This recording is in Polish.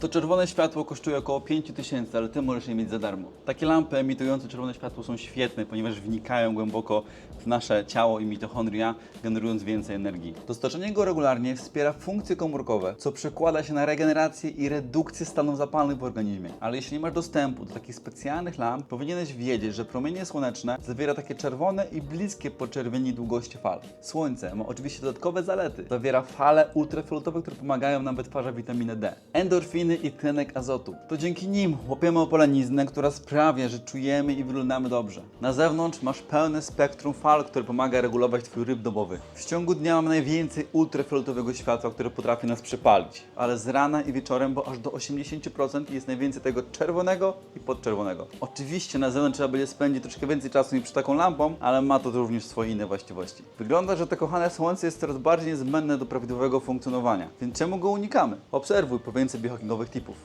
To czerwone światło kosztuje około 5000, ale ty możesz je mieć za darmo. Takie lampy emitujące czerwone światło są świetne, ponieważ wnikają głęboko w nasze ciało i mitochondria, generując więcej energii. Dostarczanie go regularnie wspiera funkcje komórkowe, co przekłada się na regenerację i redukcję stanów zapalnych w organizmie. Ale jeśli nie masz dostępu do takich specjalnych lamp, powinieneś wiedzieć, że promienie słoneczne zawiera takie czerwone i bliskie poczerwieni długości fal. Słońce ma oczywiście dodatkowe zalety. Zawiera fale ultrafioletowe, które pomagają nam wytwarzać witaminę D. Endorfiny i tlenek azotu. To dzięki nim łapiemy opaleniznę, która sprawia, że czujemy i wyglądamy dobrze. Na zewnątrz masz pełne spektrum fal, które pomaga regulować Twój ryb dobowy. W ciągu dnia mamy najwięcej ultrafioletowego światła, które potrafi nas przepalić. Ale z rana i wieczorem, bo aż do 80% jest najwięcej tego czerwonego i podczerwonego. Oczywiście na zewnątrz trzeba będzie spędzić troszkę więcej czasu niż przy taką lampą, ale ma to również swoje inne właściwości. Wygląda, że to kochane słońce jest coraz bardziej niezbędne do prawidłowego funkcjonowania. Więc czemu go unikamy? Obserwuj po więcej nova que tipo